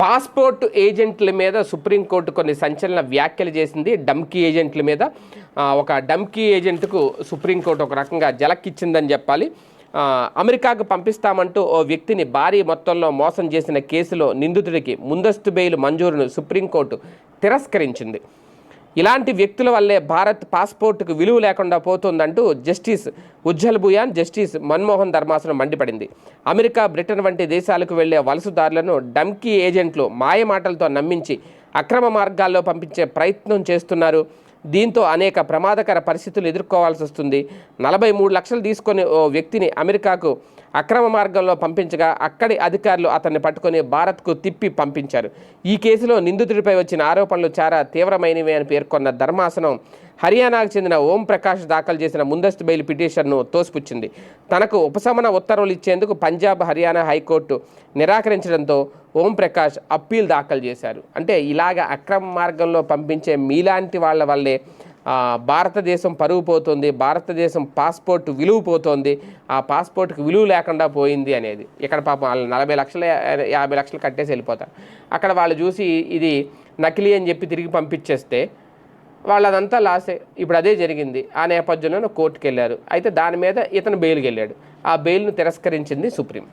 Passport ఏజెంట్ల మీద supreme court కొన్ని సంచలన వ్యాఖ్యలు చేసింది. డమ్కీ ఏజెంట్ల మీద ఒక డమ్కీ ఏజెంట్కు సుప్రీంకోర్టు ఒక రకంగా జలక్కిచ్చిందని చెప్పాలి. అమెరికాకు పంపిస్తామంటూ ఓ వ్యక్తిని భారీ మొత్తంలో మోసం చేసిన కేసులో నిందితుడికి ముందస్తు బెయిల్ మంజూరును సుప్రీంకోర్టు తిరస్కరించింది. ఇలాంటి వ్యక్తుల వల్లే భారత్ పాస్పోర్టుకు విలువ లేకుండా పోతుందంటూ జస్టిస్ ఉజ్జల్ బుయాన్ జస్టిస్ మన్మోహన్ ధర్మాసనం మండిపడింది. అమెరికా బ్రిటన్ వంటి దేశాలకు వెళ్ళే వలసదారులను డమ్కీ ఏజెంట్లు మాయమాటలతో నమ్మించి అక్రమ మార్గాల్లో పంపించే ప్రయత్నం చేస్తున్నారు. దీంతో అనేక ప్రమాదకర పరిస్థితులు ఎదుర్కోవాల్సి వస్తుంది. నలభై మూడు లక్షలు తీసుకొని ఓ వ్యక్తిని అమెరికాకు అక్రమ మార్గంలో పంపించగా అక్కడి అధికారులు అతన్ని పట్టుకొని భారత్కు తిప్పి పంపించారు. ఈ కేసులో నిందితుడిపై వచ్చిన ఆరోపణలు చాలా తీవ్రమైనవి అని పేర్కొన్న ధర్మాసనం హర్యానాకు చెందిన ఓం ప్రకాష్ దాఖలు చేసిన ముందస్తు బెయిల్ పిటిషన్ను తోసిపుచ్చింది. తనకు ఉపశమన ఉత్తర్వులు ఇచ్చేందుకు పంజాబ్ హర్యానా హైకోర్టు నిరాకరించడంతో ఓం ప్రకాష్ అప్పీల్ దాఖలు చేశారు. అంటే ఇలాగ అక్రమ మార్గంలో పంపించే మీలాంటి వాళ్ళ వల్లే భారతదేశం పరుగు పోతుంది భారతదేశం పాస్పోర్ట్ విలువ పోతుంది ఆ పాస్పోర్ట్కి విలువ లేకుండా పోయింది అనేది. ఇక్కడ పాపం వాళ్ళు నలభై లక్షల యాభై లక్షలు కట్టేసి వెళ్ళిపోతారు. అక్కడ వాళ్ళు చూసి ఇది నకిలీ అని చెప్పి తిరిగి పంపించేస్తే వాళ్ళదంతా లాసే. ఇప్పుడు అదే జరిగింది. ఆ నేపథ్యంలో కోర్టుకు వెళ్ళారు అయితే దాని మీద ఇతను బెయిల్కి వెళ్ళాడు ఆ బెయిల్ను తిరస్కరించింది సుప్రీం.